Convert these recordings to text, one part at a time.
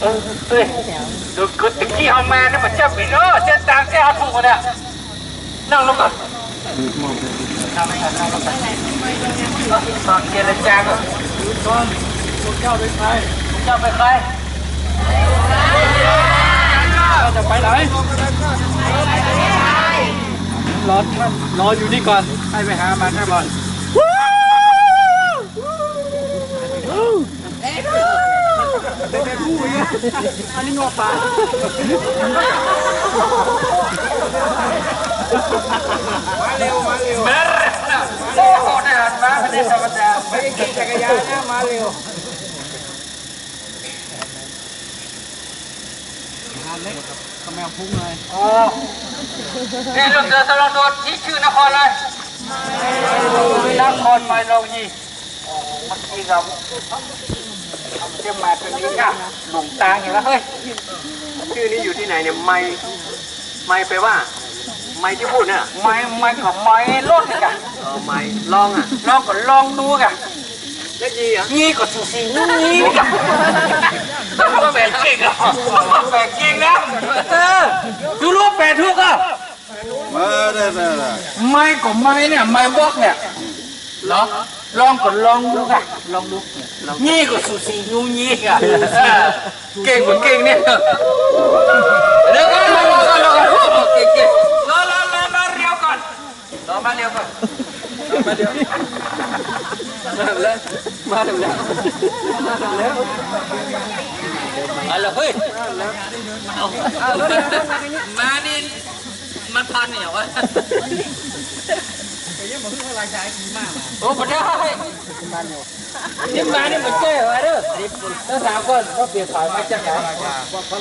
เออเฮ้ยดูกึดตะกี้เอามาเนี่ยมันจะไปเนาะเส้นตางเส้าถูกกันเนี่ยนั่งลงก่อนนั่งลงก่อนนั่งลงก่อนตอนเจรจาก่อนก่อนพวกเจ้าเป็นใครเจ้าเป็นใครเราจะไปไหนรอท่านรออยู่นี่ก่อนให้ไปหามันให้บอล อันนี้งอปลาเบรโอ้โหเดินมาไม่ได้ธรรมดาไม่ได้ขี่จักรยานนะมาเร็วงานเล็กกำแมวพุ่งเลยโอ้นี่ลูกเสือสลองโดที่ชื่อนครเลยนครไมโลยีโอ้มันจริงครับ เจ้ามาตัวนี้ค่ะหลงตางเห็นแล้วเฮ้ยชื่อนี้อยู่ที่ไหนเนี่ยไม่ไม่ไปลว่า ไม่ที่พูดเนี่ยไม่ไม่ก็ไม่รถเลยกันเออไม่ลองอะลองก็ลองดูกันเล็กยีอะงี้ก็สูสีงี้กันมาแบกเก่งอะมาแบกเก่งนะเออดูรูปแปดทุกอะมาได้ได้ได้ไม่ก็ไม่เนี่ยไม่บอกเนี่ยเหรอ ลองก็ลองดูกันลองดูงี้ก็สูสีงูงี้อะเออเก่งกว่าเก่งเนี่ยเดี๋ยวก่อนรอก่อนรอก่อนเก่งเก่งรอรอรอรอเรียวก่อนรอมาเรียวก่อนมาเร็วแล้วอะไรเฮ้ยมานี่มันพันเหนียวอะ โอ้ปะเดี๋ยวนี่มานี่มันแก้ไว้เด้อแล้วถามก่อนว่าเปลี่ยนสายมาจากไหน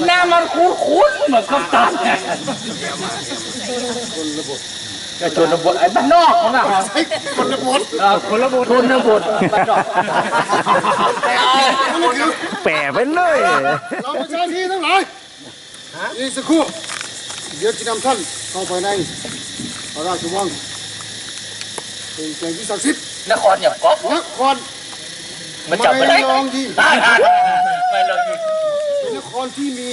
หน้ามันคุ้นๆเหมือนกับตันก็ชนบทไอ้บ้านนอกของเราคนละบทคนละบทคนละบทบ้านนอกแปะไปเลยเราประชาชนทั้งหลายนี่สักครู่เดี๋ยวจะนำท่านเข้าไปในพระราชวัง เป็นแก่งที่ศักดิ์สิทธิ์นครอย่างก๊อฟนครมันจับไม่ได้ลองดีไม่ลองดีเป็นนครที่มี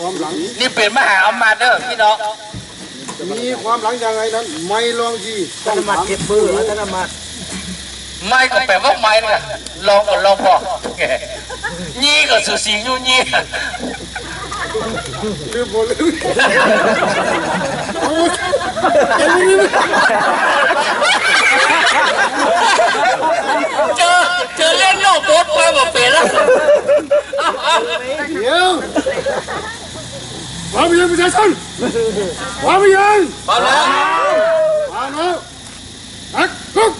ความหลังนี่เป็นมหาอำมาตย์เด้อพี่น้องมีความหลังยังไงนั้น ไม่ลองดีต้องถามเก็บมือธนมาไม่ก็แปลว่าไม่เนี่ยลองก็ลองพอแกยี่ก็สุสีอยู่ยี่ลืมหมดเลยโอ้ยเจอเจอเล่นน อกโบสไปบอกเป็นแล้วเดี๋ยวความเป็นประชาชนความเป็นยังพอแล้วมาแล้วฮักลุก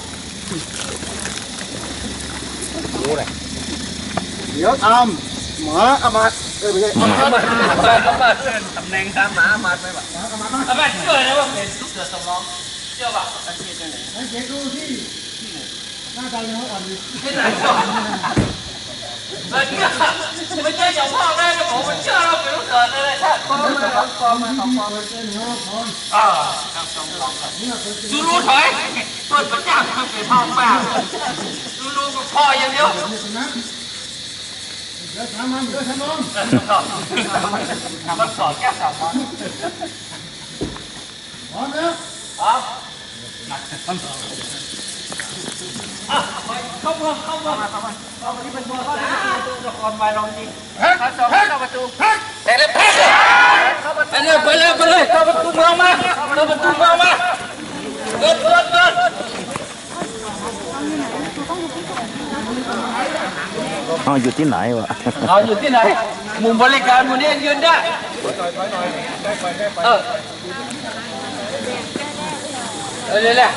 เดี๋ยวตามหมาอามาตย์เอ้ยไม่ใช่อามาตย์มามาตำแหน่งตามหมามาไปแบบอามาเชื่อนะว่าเป็นลูกเสือสำรองเชื่อป่ะสังเกตยังไงสังเกตดูที่หน้าตายังอ่อนอยู่ที่ไหนก่อนไม่เชื่อไม่เชื่ออย่างพ่อแม่ก็บอกมันเชื่อเราเป็นลูกเสือเลยใช่พ่อแม่พ่อแม่พ่อแม่อ่าดูรู้ถอย เปิดประจ้าทำเป็นพ่อแม่ดูรู้ก็พ่ออย่างเดียวเดี๋ยวถามมันเมน้องมันสอนแค่สามวันพร้อมแล้วเข้ามาเข้ามาเข้ามาเข้ามาที่เป็นพ่อละครวายลองยิงเข้าสองเข้าประตูแพ็คไปเลยไปเลยไปเลยไปเลยเข้าประตูเมืองมาเข้าประตูเมืองมาเกิดเกิดเกิดเอาอยู่ที่ไหนวะเอาอยู่ที่ไหน มุมบริการมุมนี้ยืนได้เออ เออเลยแหละ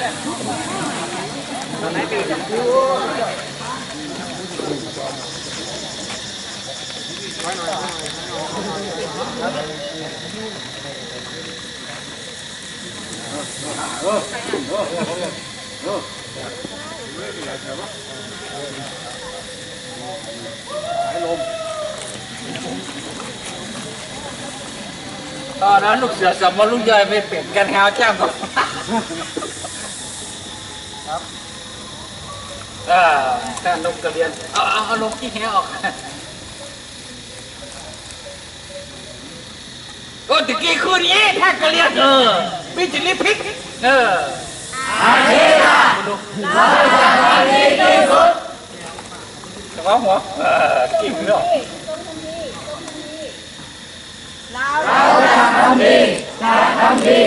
ตอนนั้นลูกเสือสั มมาลูกใหญ่ไปเปลี่ยนกันหาแจ้งก่อนครับเออแต่นกกระเรียน เอาเอาเอาลงที่แหออกโอ้ตะกี้คืนนี้แท็กกระเรียนเออมีจิลิพิก เอออาเทียแต่ว่าหัวเออกิ่งเนาะเราจะทำดีจะทำดี